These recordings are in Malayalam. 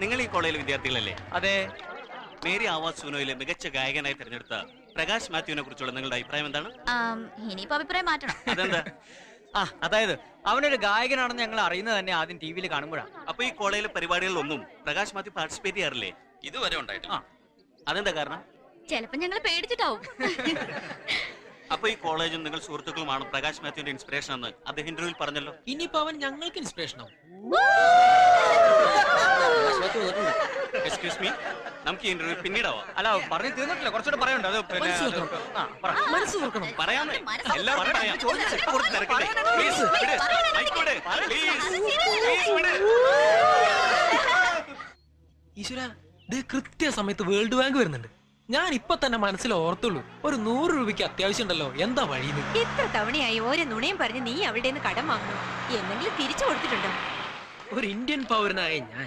നിങ്ങൾ ഈ കോളേജിലെ വിദ്യാർത്ഥികളല്ലേ? അതെ. മേരി ആവാസ് സുനോയിലെ മികച്ച ഗായകനായി തിരഞ്ഞെടുത്ത പ്രകാശ് മാത്യുവിനെ കുറിച്ചുള്ള നിങ്ങളുടെ അഭിപ്രായം എന്താണ്? ഇനിയിപ്പോ അഭിപ്രായം മാറ്റണം. അതെന്താ? ആ അതായത് അവനൊരു ഗായകനാണെന്ന് ഞങ്ങൾ അറിയുന്നത് തന്നെ ആദ്യം ടി വിയിൽ കാണുമ്പോഴാണ്. അപ്പൊ ഈ കോളേജിലെ പരിപാടികളിലൊന്നും പ്രകാശ് മാത്യു പാർട്ടിസിപ്പേറ്റ് ചെയ്യാറില്ലേ? ഇതുവരെ ഉണ്ടായിട്ടില്ല. അതെന്താ കാരണം? ചിലപ്പോ ഞങ്ങൾ പേടിച്ചിട്ടാവും. അപ്പൊ ഈ കോളേജും നിങ്ങൾ സുഹൃത്തുക്കളുമാണ് പ്രകാശ് മാത്യുവിന്റെ ഇൻസ്പിറേഷൻ എന്ന് അദ്ദേഹം ഇന്റർവ്യൂവിൽ പറഞ്ഞല്ലോ. ഇനിയിപ്പോ അവൻ ഞങ്ങൾക്ക് ഇൻസ്പിറേഷൻ ആവും. എക്സ്ക്യൂസ് മീ നമുക്ക് ഇന്റർവ്യൂ പിന്നീടാവാം. അല്ല പറഞ്ഞു തീർന്നിട്ടില്ല. കുറച്ചുകൂടെ പറയണ്ട. അത് പിന്നെ മനസ്സ് തുറക്കണം. ആ, പറ. മനസ്സ് തുറക്കണം. പറയാമേ മനസ്സ് എല്ലാവരും പറയാം. കൂടുതൽ തിരക്കട്ടെ. Please, വിട്. Mic വിട്. Please. Please, വിട്. ഈശ്വര ഇത് കൃത്യസമയത്ത് വേൾഡ് ബാങ്ക് വരുന്നുണ്ട്. ഞാൻ ഇപ്പൊ തന്നെ മനസ്സിൽ ഓർത്തുള്ളൂ. ഒരു നൂറ് രൂപയ്ക്ക് അത്യാവശ്യം ഉണ്ടല്ലോ എന്താ വഴി എത്ര തവണയായി ഓരോ നുണയും പറഞ്ഞ് നീ അവിടെ നിന്ന് കടം വാങ്ങണം? എന്തെങ്കിലും തിരിച്ചു കൊടുത്തിട്ടുണ്ടോ? ഒരു ഇന്ത്യൻ പൗരനായ ഞാൻ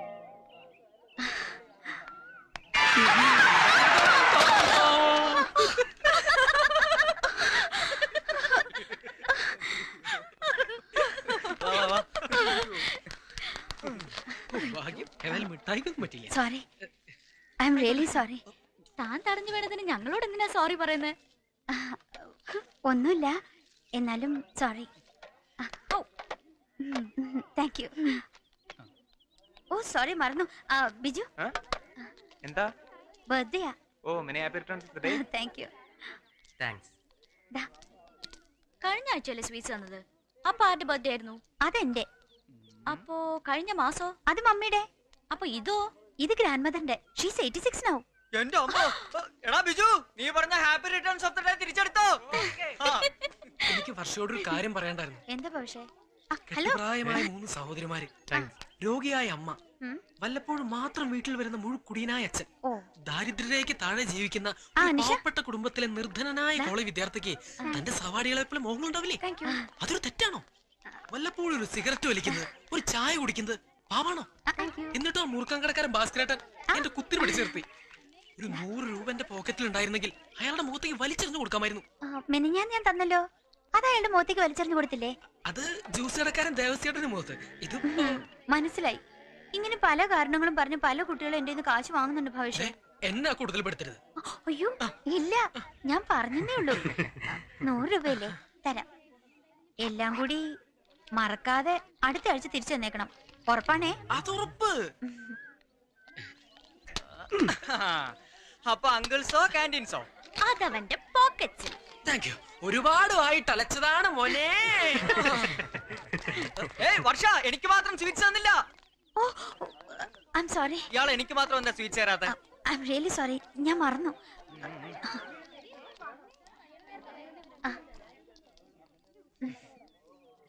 sorry I'm really sorry താൻ തടഞ്ഞു വേണതിന് ഞങ്ങളോട് എന്തിനാ സോറി പറയുന്നത് ഒന്നുമില്ല. എന്നാലും sorry thank you oh sorry മറന്നു. ആ, ബിജു? എന്താ? Birthday oh many happy returns day. Thank you thanks കഴിഞ്ഞ ആഴ്ചയല്ലേ സ്വീറ്റ്സ് തന്നത്? അപ്പൊ ആരുടെ ബർത്ത്ഡേ ആയിരുന്നു? അതെന്റെ. അപ്പോ കഴിഞ്ഞ മാസോ? അത് മമ്മിയുടെ. അപ്പൊ ഇതോ? ഇത് ഗ്രാൻഡ് മദറിന്റെ ഷീസ് എയ്റ്റി സിക്സ് നൗ എന്റെ അമ്മ. എടാ ബിജു നീ പറഞ്ഞ happy returns of the day തിരിച്ചെടുത്തോ? ആ. എനിക്ക് വർഷയോട് ഒരു കാര്യം പറയണ്ടായിരുന്നു എന്താ പക്ഷേ ഹലോ. പ്രായമായ മൂന്ന് സഹോദരിമാര്. രോഗിയായ അമ്മ. വല്ലപ്പോഴും മാത്രം വീട്ടിൽ വരുന്ന മുഴുക്കുടിയനായ അച്ഛൻ. ദാരിദ്ര്യരേക്ക് ദാരിദ്ര്യരേഖയ്ക്ക് താഴെ ജീവിക്കുന്ന പാവപ്പെട്ട കുടുംബത്തിലെ നിർധനനായ കോളേജ് വിദ്യാർത്ഥിക്ക് തന്റെ സവാടികളെ പോലെ മോഹങ്ങളുണ്ടാവില്ലേ? അതൊരു തെറ്റാണോ? വല്ലപ്പോഴും ഒരു സിഗരറ്റ് വലിക്കുന്നത് ഒരു ചായ കുടിക്കുന്നത് പാവാണോ? എന്നിട്ടോ മുറുക്കാൻ കടക്കാരൻ ഭാസ്കരേട്ടൻ എന്റെ കുത്തിരി പിടിച്ചു നിർത്തി. ഒരു നൂറ് രൂപ എന്റെ പോക്കറ്റിൽ ഉണ്ടായിരുന്നെങ്കിൽ അയാളുടെ മുഖത്തേക്ക് വലിച്ചെറിഞ്ഞു കൊടുക്കാമായിരുന്നു. മെനിഞ്ഞാൻ ഞാൻ തന്നല്ലോ. അത് അയാളുടെ മുഖത്തേക്ക് വലിച്ചെറിഞ്ഞു കൊടുത്തില്ലേ? അത് ജ്യൂസ് കടക്കാരൻ ദേവസ്യേട്ടന്റെ മുഖത്ത്. ഇത് മനസ്സിലായി. ഇങ്ങനെ പല കാരണങ്ങളും പറഞ്ഞ് പല കുട്ടികളും എന്റെ കാശ് വാങ്ങുന്നുണ്ട് ഭവിഷ്യ എന്നാ കൂടുതൽ പെടുത്തരുത് അയ്യോ ഇല്ല ഞാൻ പറഞ്ഞതേ ഉള്ളൂ. നൂറ് രൂപയല്ലേ? തരാം. എല്ലാം കൂടി മറക്കാതെ അടുത്ത ആഴ്ച തിരിച്ചു തന്നേക്കണം. ഉറപ്പാണേ? ഉറപ്പ് അപ്പൊ അങ്കിൾസോ കാന്റീൻസോ അതവന്റെ പോക്കറ്റിൽ താങ്ക് യു ഒരുപാട് ആയി തലച്ചതാണ് മോനെ. ഏയ് വർഷ എനിക്ക് മാത്രം സ്വീറ്റ്സ് തന്നില്ല. ഓ ഐ എം സോറി ഇയാൾ എനിക്ക് മാത്രം എന്താ സ്വീറ്റ്സ് തരാത്ത? ഐ എം റിയലി സോറി ഞാൻ മറന്നു.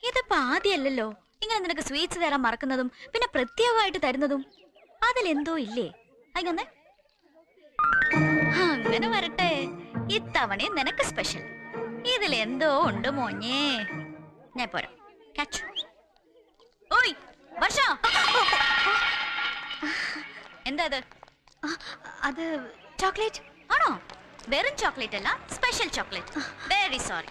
ഇതിപ്പോ ആദ്യമല്ലല്ലോ ഇങ്ങനെ നിനക്ക് സ്വീറ്റ്സ് തരാൻ മറക്കുന്നതും പിന്നെ പ്രത്യേകമായിട്ട് തരുന്നതും അതിലെന്തോ ഇല്ലേ? അങ്ങനെ അങ്ങനെ വരട്ടെ. ഇത്തവണയും നിനക്ക് സ്പെഷ്യൽ ഇതിൽ ഇതിലെന്തോ ഉണ്ട് മോഞ്ഞേ. ഞാൻ പോരാ. ക്യാച്ച് ഓയ് വർഷ. എന്താ അത്? അത് ചോക്ലേറ്റ്. ആണോ? വെറും ചോക്ലേറ്റ് അല്ല സ്പെഷ്യൽ ചോക്ലേറ്റ്. Very sorry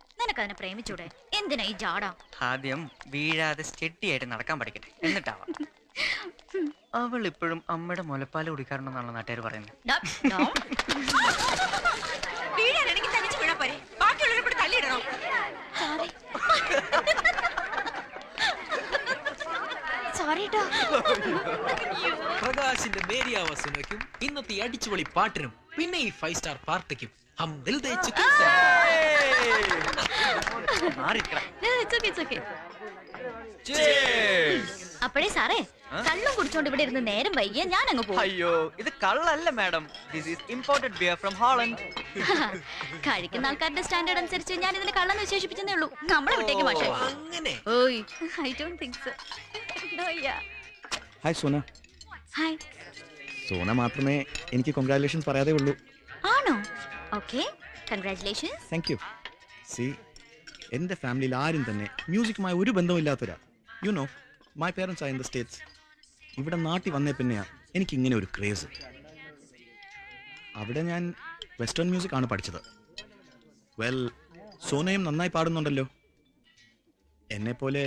നിനക്കതിനെ പ്രേമിച്ചൂടെ? എന്തിനാ ഈ ജാടാ ആദ്യം വീഴാതെ സ്റ്റെഡിയായിട്ട് നടക്കാൻ പഠിക്കട്ടെ. എന്നിട്ടാവാം. അവൾ ഇപ്പോഴും അമ്മയുടെ മുലപ്പാൽ കുടിക്കാറുണ്ടെന്നാണ് നാട്ടുകാർ പറയുന്നത് ും. പ്രകാശിന്റെ ഇന്നത്തെ ഈ അടിച്ചുപൊളി പാട്ടിനും പിന്നെ ഈ ഫൈവ് സ്റ്റാർ പാർട്ടിക്കും ഹം ദിൽ ദേ ചുക്കെ അപ്പോഴേ സാറേ കള്ളും കുടിച്ചോണ്ട് ഇവിടെ ഇരുന്ന് നേരം വൈകിയ ഞാൻ അങ്ങ് പോകും അയ്യോ ഇത് കള്ളല്ല madam. This is imported beer from Holland കഴിക്കുന്ന ആൾക്കാരുടെ സ്റ്റാൻഡേർഡ് അനുസരിച്ച് ഞാൻ ഇതിനെ കള്ളെന്ന് വിശേഷിപ്പിച്ചതേ ഉള്ളൂ. നമ്മളെ വിട്ടേക്ക് മാഷേ. ഓയ് I don't think so hi Sona. Hi Sona മാത്രമേ എനിക്ക് കൊങ്ക്രാറ്റുലേഷൻസ് പറയാതെ ഉള്ളൂ. ആണോ? Okay congratulations thank you see എന്റെ ഫാമിലിയിൽ ആരും തന്നെ മ്യൂസിക്കുമായി ഒരു ബന്ധമില്ലാത്തവരാ you know my parents are in the States ഇവിടെ നാട്ടിൽ വന്നേ പിന്നെയാ എനിക്ക് ഇങ്ങനെ ഒരു ക്രേസ് അവിടെ ഞാൻ വെസ്റ്റേൺ മ്യൂസിക് ആണ് പഠിച്ചത്. വെൽ സോനയും നന്നായി പാടുന്നുണ്ടല്ലോ. എന്നെപ്പോലെ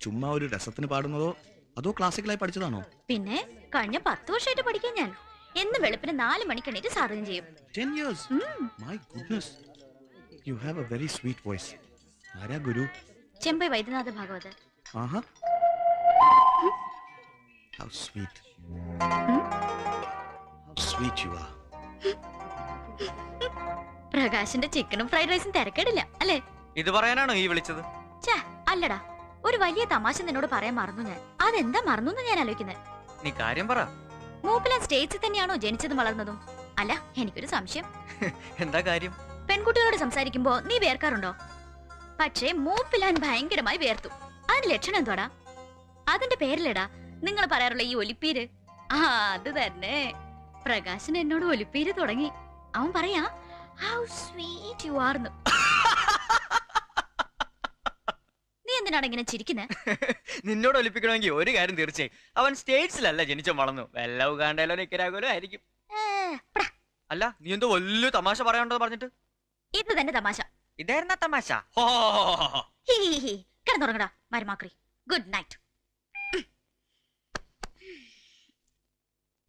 ചുമ്മാ ഒരു രസത്തിന് പാടുന്നതോ അതോ ക്ലാസിക്കലായി പഠിച്ചതാണോ? പിന്നെ കഴിഞ്ഞ പത്ത് വർഷമായിട്ട് പഠിക്കാൻ ഞാൻ. എന്ന് വെളുപ്പിന് നാല് മണിക്ക് എണീറ്റ് സാധനം ചെയ്യും. 10 years. My goodness. You have a very sweet voice ആരാ ഗുരു? ചെമ്പൈ വൈദ്യനാഥ ഭാഗവത് ആഹാ. How sweet how sweet you are പ്രകാശിന്റെ ചിക്കനും ഫ്രൈഡ് റൈസും തിരക്കേടില്ല അല്ലേ? ഇത് പറയാനാണോ ഈ വിളിച്ചത്? ഛേ അല്ലടാ. ഒരു വലിയ തമാശ നിന്നോട് പറയാൻ മറന്നു ഞാൻ. അതെന്താ മറന്നു ഞാൻ ആലോചിക്കുന്നത് നീ കാര്യം പറ. മൂപ്പിലാൻ സ്റ്റേറ്റ്സിൽ തന്നെയാണോ ജനിച്ചതും വളർന്നതും? അല്ല എനിക്കൊരു സംശയം. എന്താ കാര്യം? പെൺകുട്ടികളോട് സംസാരിക്കുമ്പോ നീ വേർക്കാറുണ്ടോ? പക്ഷേ മൂപ്പിലാൻ ഭയങ്കരമായി വേർത്തു. അതിന് ലക്ഷണം എന്തോടാ അതിന്റെ പേരിലടാ നിങ്ങൾ പറയാറുള്ള ഈ ഒലിപ്പീര്. ആ അത് തന്നെ. പ്രകാശൻ എന്നോട് ഒലിപ്പീര് തുടങ്ങി. അവൻ പറയാ ഹൗ സ്വീറ്റ് യു ആർന്നു നീ എന്തിനാണ് ഇങ്ങനെ ചിരിക്കുന്നേ? നിന്നോട് ഒലിപ്പിക്കണമെങ്കിൽ ഒരു കാര്യം തീർച്ചയായും. അവൻ സ്റ്റേറ്റ്സിലല്ല ജനിച്ചു വളർന്നു. വല്ല ഉഗാണ്ടയിലോ നിക്കരാകോലോ ആയിരിക്കും. അല്ല നീ എന്തോ വലിയ തമാശ പറയാനുണ്ടോ പറഞ്ഞിട്ട്? ഇത് തന്നെ തമാശ. ഇതായിരുന്ന തമാശ? കിടന്നുറങ്ങടാ മരുമാക്രി. ഗുഡ് നൈറ്റ്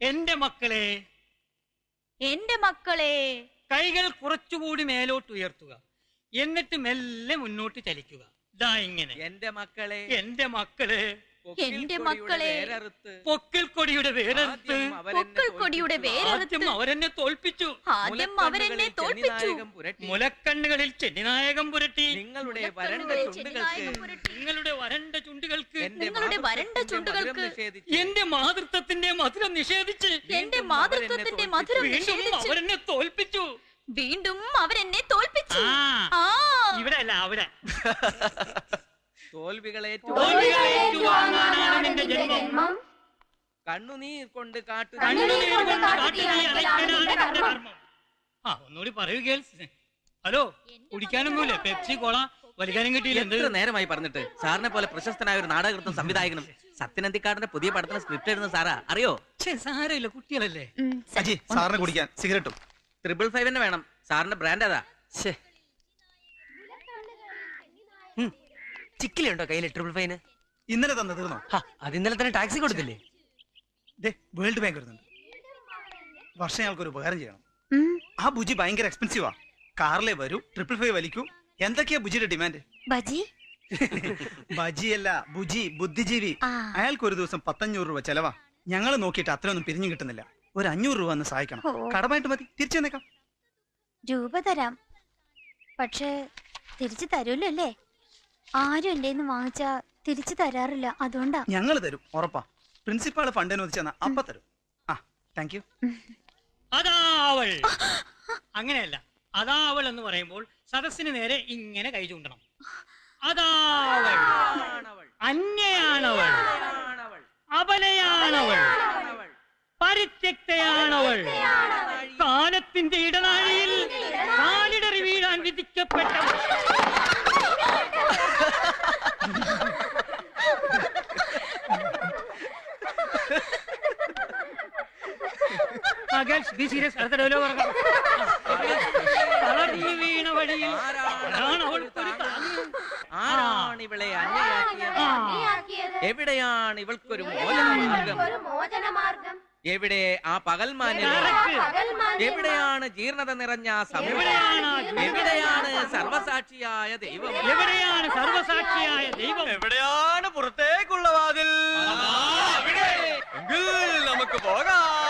എന്റെ മക്കളെ എന്റെ മക്കളെ. കൈകൾ കുറച്ചുകൂടി മേലോട്ട് ഉയർത്തുക. എന്നിട്ട് മെല്ലെ മുന്നോട്ട് ചലിക്കുക. ഇതാ ഇങ്ങനെ. എന്റെ മക്കളെ. എന്റെ മക്കളെ എന്റെ മക്കളെ പൊക്കിൽ കൊടിയുടെ വേരറുത്ത്. പൊക്കിൽ കൊടിയുടെ വേരറുത്ത്. അവരെന്നെ തോൽപ്പിച്ചു. ആദ്യം അവരെന്നെ തോൽപ്പിച്ചു. മുലക്കണ്ണുകളിൽ ചെന്നിനായകം പുരട്ടി. നിങ്ങളുടെ വരണ്ട ചുണ്ടുകൾക്ക് നിങ്ങളുടെ വരണ്ട ചുണ്ടുകൾക്ക്. എന്റെ നിങ്ങളുടെ വരണ്ട മാതൃത്വത്തിന്റെ മധുരം ചുണ്ടുകൾക്ക്. നിഷേധിച്ച്. എന്റെ മാതൃത്വത്തിന്റെ മധുരം നിഷേധിച്ച്. എന്റെ മാതൃത്വത്തിന്റെ അവരെന്നെ മധുരം അവരെന്നെ തോൽപ്പിച്ചു. വീണ്ടും അവരെന്നെ തോൽപ്പിച്ചു. ഇവിടെ അല്ല അവിടെ. തോൽവികളെ തോൽവികളേറ്റുവാങ്ങാനാണ് നിന്റെ ജന്മം. കണ്ണുനീർ കൊണ്ട് കാട്ടു ആ ഒന്നുകൂടി പറയൂ ഗേൾസ്. ഹലോ കുടിക്കാനൊന്നുമില്ല. പെപ്സി കോള വലിക്കാനും കിട്ടിയില്ല. എത്ര നേരമായി പറഞ്ഞിട്ട് സാറിനെ പോലെ പ്രശസ്തനായ ഒരു നാടകൃത്തും സംവിധായകനും സത്യനന്ദിക്കാടിന്റെ പുതിയ പടത്തിന് സ്ക്രിപ്റ്റ് എഴുതുന്ന സാറാ. അറിയോ? ഛേ, സാരമില്ല കുട്ടികളല്ലേ? അജി സാറിന് കുടിക്കാൻ സിഗരറ്റും. ട്രിപ്പിൾ ഫൈവ് തന്നെ വേണം. സാറിന്റെ ബ്രാൻഡ് അതാ. ചിക്കിലുണ്ടോ കയ്യിൽ ട്രിപ്പിൾ ഫൈന് ഇന്നലെ തന്നെ തീർന്നോ? അത് ഇന്നലെ തന്നെ ടാക്സി കൊടുത്തില്ലേ? ദേ വേൾഡ് ബാങ്ക് വരുന്നുണ്ട്. വർഷം ഞങ്ങൾക്കൊരു ഉപകാരം ചെയ്യണം. ആ ബുജി ഭയങ്കര എക്സ്പെൻസീവാ കാറിലെ വരൂ ട്രിപ്പിൾ ഫൈവ് വലിക്കൂ. എന്തൊക്കെയാ ബുജിയുടെ ഡിമാൻഡ് ബജി? ബജിയല്ല ബുജി ബുദ്ധിജീവി. അയാൾക്ക് ഒരു ദിവസം പത്തഞ്ഞൂറ് രൂപ ചെലവാ. ഞങ്ങൾ നോക്കിയിട്ട് അത്രയൊന്നും പിരിഞ്ഞു കിട്ടുന്നില്ല. ഒരു അഞ്ഞൂറ് രൂപ ഒന്ന് സഹായിക്കണം. കടമായിട്ട് മതി. തിരിച്ചു തന്നേക്കാം രൂപ തരാം. പക്ഷേ തിരിച്ചു തരൂല്ലോ അല്ലേ? ആരും എന്റെ വാങ്ങിച്ചാ തിരിച്ചു തരാറില്ല. അതുകൊണ്ടാ. ഞങ്ങൾ തരും. ഉറപ്പാ. പ്രിൻസിപ്പാൾ ഫണ്ട് അനുവദിച്ചെന്നാ അപ്പ തരും. ആ താങ്ക് യു അതാവൾ അങ്ങനെയല്ല. അതാവൾ എന്ന് പറയുമ്പോൾ സദസ്സിന് നേരെ ഇങ്ങനെ കൈ ചൂണ്ടണം. അതാവൾ അന്യയാണവൾ. അപലയാണവൾ. പരിത്യക്തയാണവൾ. കാലത്തിന്റെ ഇടനാഴിയിൽ കാലിടറി വീഴാൻ പ്രിയപ്പെട്ട ബി സീരിയസ് അടുത്ത ഡയലോഗ് തളർന്നു വീണ വഴിയിൽ. ആരാണ് ഇവളെ എവിടെയാണ് ഇവൾക്കൊരു മോചനമാർഗം? എവിടെ ആ പകൽമാന്യ എവിടെയാണ് ജീർണത നിറഞ്ഞ സമയം? എവിടെയാണ് സർവസാക്ഷിയായ ദൈവം? എവിടെയാണ് സർവസാക്ഷിയായ ദൈവം? എവിടെയാണ് പുറത്തേക്കുള്ള വാതിൽ? നമുക്ക് പോകാം.